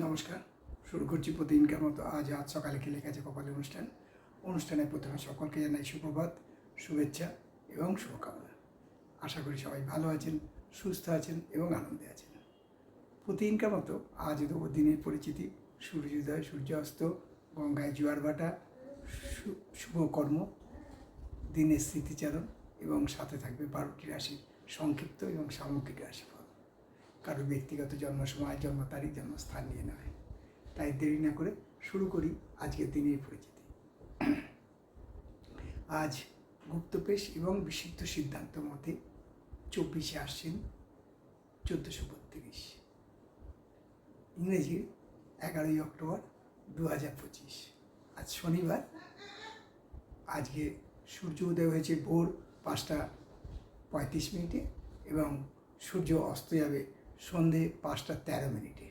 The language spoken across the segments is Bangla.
নমস্কার, শুরু করছি প্রতিদিনকার মতো আজ আজ সকালে খেলে গেছে কপালে অনুষ্ঠান। অনুষ্ঠানে প্রথমে সকলকে জানাই সুপ্রভাত, শুভেচ্ছা এবং শুভকামনা। আশা করি সবাই ভালো আছেন, সুস্থ আছেন এবং আনন্দে আছেন। প্রতিদিনকার মতো আজ দেবো দিনের পরিচিতি। সূর্যোদয়, সূর্যাস্ত, গঙ্গায় জোয়ার ভাটা শুভকর্ম দিনের স্মৃতিচারণ এবং সাথে থাকবে বারোটি রাশির সংক্ষিপ্ত এবং সামগ্রিক রাশিফল। কারও ব্যক্তিগত জন্ম সময়, জন্ম তারিখ, জন্মস্থান নিয়ে নয়। তাই দেরি না করে শুরু করি আজকের দিনের পরিচিতি। আজ গুপ্তপেশ এবং বিশুদ্ধ সিদ্ধান্ত মতে চব্বিশে আশ্বিন চোদ্দোশো বত্রিশ। ইংরেজির এগারোই অক্টোবর দু হাজার পঁচিশ। আজ শনিবার। আজকে সূর্য উদয় হয়েছে ভোর পাঁচটা পঁয়ত্রিশ মিনিটে এবং সূর্য অস্ত যাবে সন্ধে পাঁচটা তেরো মিনিটে।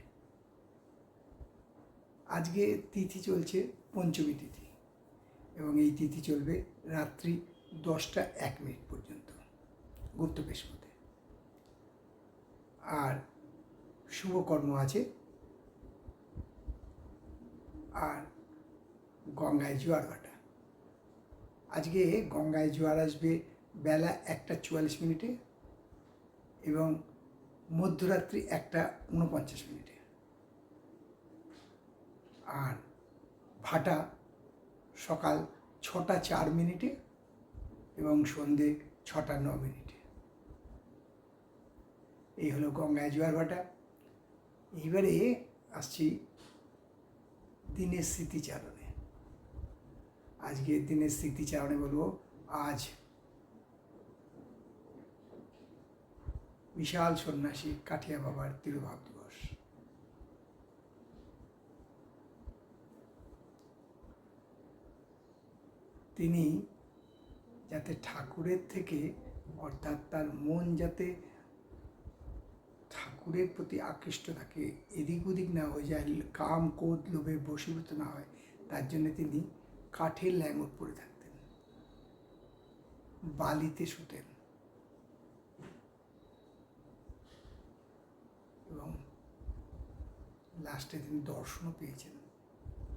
আজকে তিথি চলছে পঞ্চমী তিথি এবং এই তিথি চলবে রাত্রি দশটা এক মিনিট পর্যন্ত গুপ্ত মতে। আর শুভকর্ম আছে। আর গঙ্গায় জোয়ার ভাটা। আজকে গঙ্গায় জোয়ার আসবে বেলা একটা চুয়াল্লিশ মিনিটে এবং মধ্যরাত্রি একটা উনপঞ্চাশ মিনিটে। আর ভাটা সকাল ছটা চার মিনিটে এবং সন্ধে ছটা ন মিনিটে। এই হলো গঙ্গায় জোয়ার ভাটা। এইবারে আসছি দিনের স্মৃতিচারণে। আজকে দিনের স্মৃতিচারণে বলব, আজ বিশাল সন্ন্যাসী কাঠিয়া বাবার তিরুভাব দিবস। তিনি যাতে ঠাকুরের থেকে, অর্থাৎ তার মন যাতে ঠাকুরের প্রতি আকৃষ্ট থাকে, এদিক ওদিক না হয়ে যায়, কাম, ক্রোধ, লোভে বশীভূত না হয়, তার জন্য তিনি কাঠের ল্যাঙ্গট পরে থাকতেন। বালিতে শুতেন। এবং লাস্টে তিনি দর্শনও পেয়েছেন।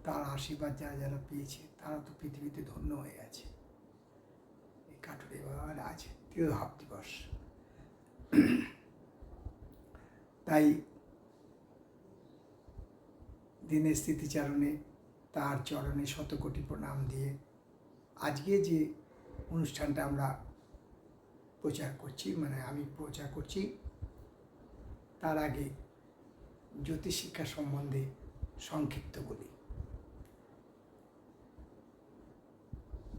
তার আশীর্বাদ যারা যারা পেয়েছে, তারা তো পৃথিবীতে ধন্য হয়ে আছে। এই কাঠুরে বাবার আজ তিরোধাব দিবস। তাই দিনের স্মৃতিচারণে তার চরণে শতকোটি প্রণাম দিয়ে আজকে যে অনুষ্ঠানটা আমরা প্রচার করছি মানে আমি প্রচার করছি তার আগে জ্যোতিষ শিক্ষা সম্বন্ধে সংক্ষিপ্ত বলি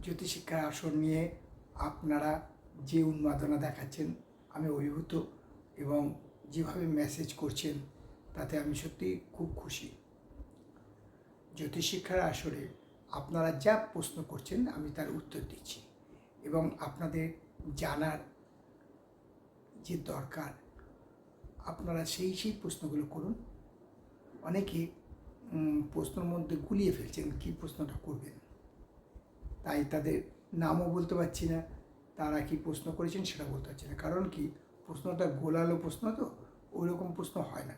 জ্যোতিষিক্ষার আসর নিয়ে আপনারা যে উন্মাদনা দেখাচ্ছেন, আমি অভিভূত এবং যেভাবে মেসেজ করছেন, তাতে আমি সত্যি খুব খুশি। জ্যোতিষশিক্ষার আসরে আপনারা যা প্রশ্ন করছেন, আমি তার উত্তর দিচ্ছি এবং আপনাদের জানার যে দরকার আপনারা সেই সেই প্রশ্নগুলো করুন। অনেকে প্রশ্নের মধ্যে গুলিয়ে ফেলছেন, কী প্রশ্নটা করবেন? তাই তাদের নামও বলতে পারছি না, তারা কি প্রশ্ন করেছেন সেটা বলতে পারছি না। কারণ কি, প্রশ্নটা গোলালো প্রশ্ন তো ওই রকম প্রশ্ন হয় না।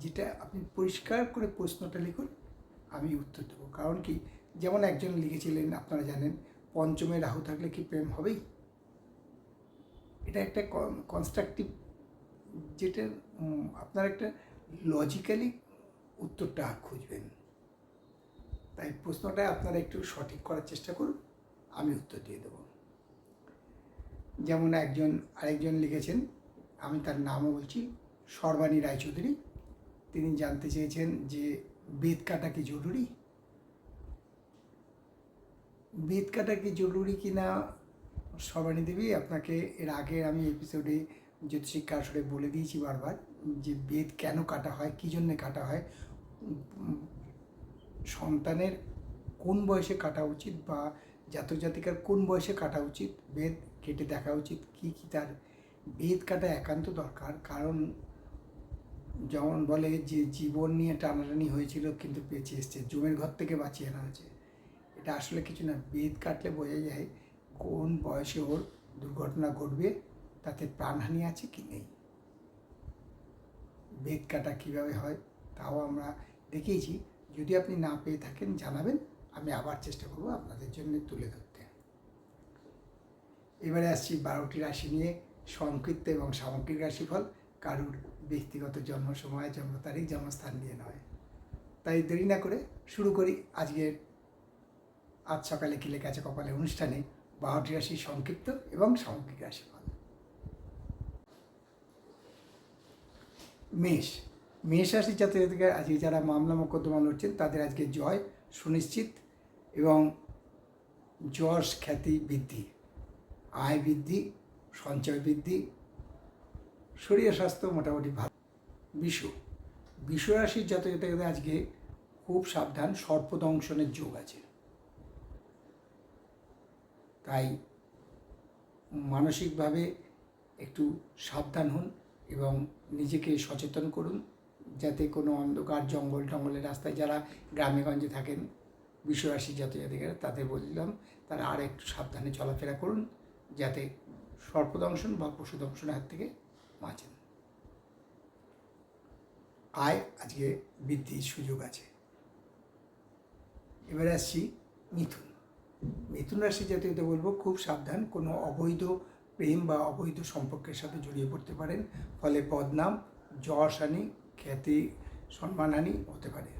যেটা আপনি পরিষ্কার করে প্রশ্নটা লিখুন, আমি উত্তর দেবো। কারণ কি, যেমন একজন লিখেছিলেন, আপনারা জানেন, পঞ্চমে রাহু থাকলে কি প্রেম হবেই? এটা একটা কনস্ট্রাকটিভ যেটা আপনার একটা লজিক্যালি উত্তরটা খুঁজবেন। তাই প্রশ্নটা আপনারা একটু সঠিক করার চেষ্টা করুন, আমি উত্তর দিয়ে দেবো। যেমন একজন, আরেকজন লিখেছেন, আমি তার নামও বলছি, সর্বাণী রায়চৌধুরী। তিনি জানতে চেয়েছেন যে বেদ কাটা কি জরুরি? বেদ কাটা কি জরুরি কি না সর্বাণী দেবী, আপনাকে এর আগে আমি এপিসোডে জ্যোতিষিক্ষা আসলে বলে দিয়েছি বারবার যে বেদ কেন কাটা হয়, কী জন্যে কাটা হয়, সন্তানের কোন বয়সে কাটা উচিত বা জাতক জাতিকার কোন বয়সে কাটা উচিত, বেদ কেটে দেখা উচিত, কী কী তার বেদ কাটা একান্ত দরকার, কারণ যেমন বলে যে জীবন নিয়ে টানাটানি হয়েছিল কিন্তু বেঁচে এসছে, জমের ঘর থেকে বাঁচিয়ে আনা হয়েছে। এটা আসলে কিছু না, বেদ কাটলে বোঝা যায় কোন বয়সে ওর দুর্ঘটনা ঘটবে তাতে প্রাণহানি আছে কি নেই? বেদ কাটা কীভাবে হয় তাও আমরা দেখিয়েছি। যদি আপনি না পেয়ে থাকেন জানাবেন, আমি আবার চেষ্টা করব আপনাদের জন্য তুলে ধরতে। এবারে আসছি বারোটি রাশি নিয়ে সংক্ষিপ্ত এবং সামগ্রিক রাশিফল। কারুর ব্যক্তিগত জন্ম সময়, জন্ম তারিখ, জন্মস্থান নিয়ে নয়। তাই দেরি না করে শুরু করি আজকের। আজ সকালে কি লেখা আছে কপালে অনুষ্ঠানে? বারোটি রাশি সংক্ষিপ্ত এবং সামগ্রিক রাশিফল। মেষ। মেষ রাশি জাতীয় আজকে যারা মামলা মোকদ্দমা লড়ছেন, তাদের আজকে জয় সুনিশ্চিত এবং যশ খ্যাতি বৃদ্ধি, আয় বৃদ্ধি, সঞ্চয় বৃদ্ধি, শরীর স্বাস্থ্য মোটামুটি ভালো। বিশু বিশু রাশির জাতক জাতিকাদের আজকে খুব সাবধান সর্পদংশনের যোগ আছে। তাই মানসিকভাবে একটু সাবধান হন। এবং নিজেকে সচেতন করুন যাতে কোনো অন্ধকার জঙ্গল টঙ্গলের রাস্তায় যারা গ্রামে গঞ্জে থাকেন বিশ্বরাশি জাতীয় তাদের বললাম তারা আর একটু সাবধানে চলাফেরা করুন যাতে সর্পদংশন বা পশু দংশনের হাত থেকে বাঁচেন। আয়, আজকে বৃদ্ধির সুযোগ আছে। এবারে আসছি মিথুন। মিথুন রাশি জাতীয়তে বলব, খুব সাবধান, কোনো অবৈধ প্রেম বা অবৈধ সম্পর্কের সাথে জড়িয়ে পড়তে পারেন, ফলে বদনাম, যশ হানি, খ্যাতি সম্মানহানি হতে পারে।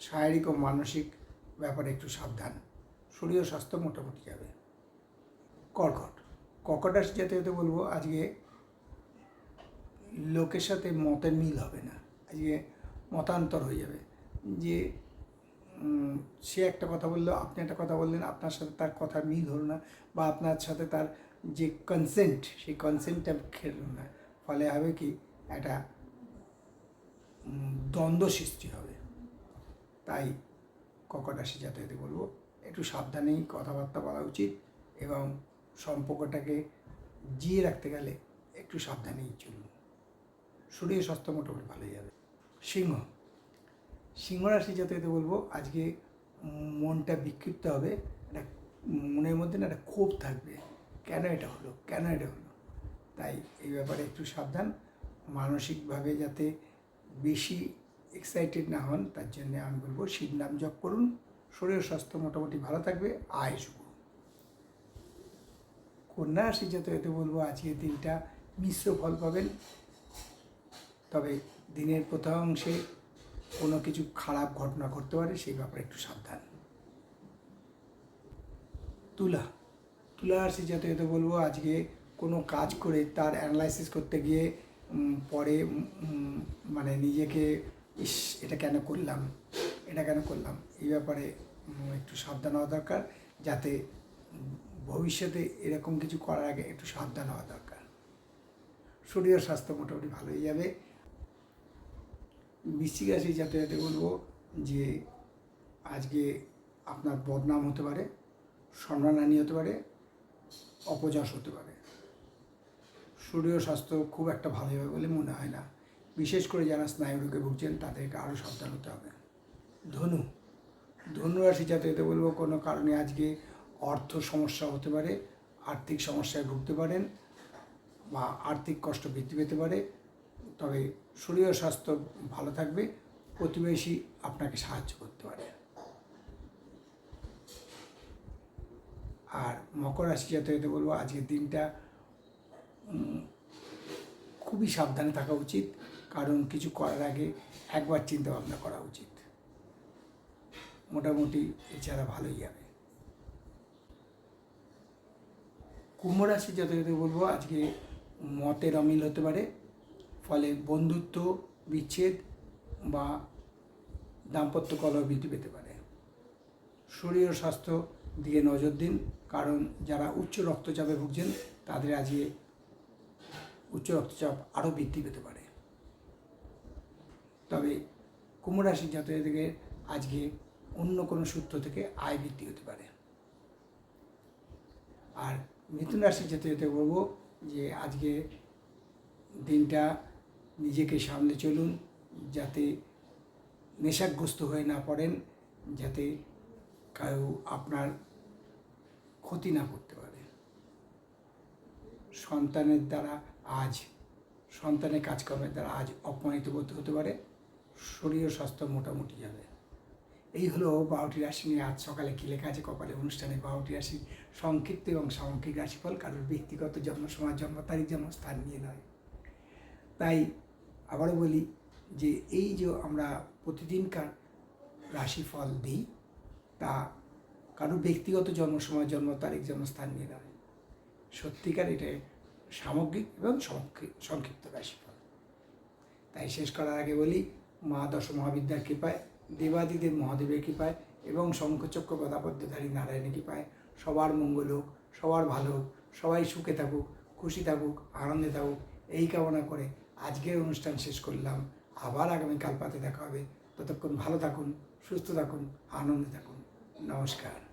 শারীরিক ও মানসিক ব্যাপারে একটু সাবধান। শরীর স্বাস্থ্য মোটামুটি যাবে। কর্কট। কর্কট যেতে জাতীয়তে বলব, আজকে লোকের সাথে মতের মিল হবে না। আজকে মতান্তর হয়ে যাবে। যে সে একটা কথা বলল, আপনি একটা কথা বললেন, আপনার সাথে তার কথা মিল হলো না বা আপনার সাথে তার যে কনসেন্ট সেই কনসেন্টটা খেলল না। ফলে হবে কি, একটা দ্বন্দ্ব সৃষ্টি হবে। তাই ককটাশি যাতায়াতে বলব একটু সাবধানেই কথাবার্তা বলা উচিত এবং সম্পর্কটাকে জিয়ে রাখতে গেলে একটু সাবধানেই চলুন। শরীর স্বাস্থ্য মোটামুটি ভালোই যাবে। সিংহ। সিংহ রাশি যাতায়াতে বলব, আজকে মনটা বিক্ষিপ্ত হবে, একটা মনের মধ্যে না একটা ক্ষোভ থাকবে। কেন এটা হলো? কেন এটা হলো? তাই এই ব্যাপারে একটু সাবধান। মানসিকভাবে যাতে বেশি এক্সাইটেড না হন, তার জন্য আমি বলব শিব নাম জপ করুন। শরীর স্বাস্থ্য মোটামুটি ভালো থাকবে, আয় শুভ। কন্যা রাশি যাতায়াতে বলব, আজকের দিনটা মিশ্র ফল পাবেন। তবে দিনের প্রথমাংশে কোনো কিছু খারাপ ঘটনা ঘটতে পারে, সেই ব্যাপারে একটু সাবধান। তুলা তুলা রাশি যাতায়াতে বলব, আজকে কোনো কাজ করে তার অ্যানালাইসিস করতে গিয়ে পরে মানে নিজেকে, ইস, এটা কেন করলাম? এটা কেন করলাম? এই ব্যাপারে একটু সাবধান হওয়া দরকার, যাতে ভবিষ্যতে এরকম কিছু করার আগে একটু সাবধান হওয়া দরকার। শরীর স্বাস্থ্য মোটামুটি ভালোই যাবে। বৃশ্চিক রাশি যাতে বলব যে আজকে আপনার বদনাম হতে পারে, সম্মানহানি হতে পারে, অপযশ হতে পারে। শরীর স্বাস্থ্য খুব একটা ভালো হবে বলে মনে হয় না। বিশেষ করে যারা স্নায়ু রোগে ভুগছেন, তাদেরকে আরও সাবধান হতে হবে। ধনু ধনু রাশি যাতে এতে বলব, কোনো কারণে আজকে অর্থ সমস্যা হতে পারে, আর্থিক সমস্যায় ভুগতে পারেন বা আর্থিক কষ্ট বৃদ্ধি পেতে পারে তবে শরীর স্বাস্থ্য ভালো থাকবে প্রতিবেশী আপনাকে সাহায্য করতে পারে। আর মকর রাশি জাতকদের বলব, আজকের দিনটা খুবই সাবধানে থাকা উচিত, কারণ কিছু করার আগে একবার চিন্তা ভাবনা করা উচিত। মোটামুটি এছাড়া ভালোই যাবে। কুম্ভ রাশি জাতকদের বলব, আজকে মতের অমিল হতে পারে ফলে বন্ধুত্ব, বিচ্ছেদ বা দাম্পত্য কলহ বৃদ্ধি পেতে পারে। শরীর স্বাস্থ্য দিকে নজর দিন, কারণ যারা উচ্চ রক্তচাপে ভুগছেন, তাদের আজকে উচ্চ রক্তচাপ আরও বৃদ্ধি পেতে পারে। তবে কুম্ভ রাশির জাতকদেরকে আজকে অন্য কোনো সূত্র থেকে আয় বৃদ্ধি হতে পারে। আর মিথুন রাশির যেতে বলব যে, আজকে দিনটা নিজেকে সামলে চলুন, যাতে নেশাগ্রস্ত হয়ে না পড়েন, যাতে কারও আপনার ক্ষতি না করতে পারে। সন্তানের দ্বারা আজ, সন্তানের কাজকর্মের দ্বারা আজ অপমানিত করতে হতে পারে, শরীর স্বাস্থ্য মোটামুটি যাবে। এই হলো বারোটি রাশি নিয়ে আজ সকালে কি লেখা আছে কপালে অনুষ্ঠানে বারোটি রাশির সংক্ষিপ্ত এবং সামগ্রিক রাশিফল, কারোর ব্যক্তিগত জন্ম সময় জন্ম, তারিখ জন্ম, স্থান নিয়ে নয়। তাই আবারও বলি যে এই যে আমরা প্রতিদিনকার রাশিফল দিই, তা কারোর ব্যক্তিগত জন্ম সময় জন্ম তারিখ, জন্মস্থান নিয়ে নয়। সত্যিকার এটা সামগ্রিক এবং সংক্ষিপ্ত রাশিফল। তাই শেষ করার আগে বলি, মা দশ মহাবিদ্যার কৃপায়, দেবাদিদেব মহাদেবের কৃপায় এবং শঙ্খচক্র গদাপদ্মধারী নারায়ণের কৃপায় সবার মঙ্গল হোক, সবার ভালো হোক, সবাই সুখে থাকুক, খুশি থাকুক, আনন্দে থাকুক, এই কামনা করে আজকের অনুষ্ঠান শেষ করলাম। আবার আগামীকাল পাতে দেখা হবে। ততক্ষণ ভালো থাকুন, সুস্থ থাকুন, আনন্দে থাকুন। নমস্কার।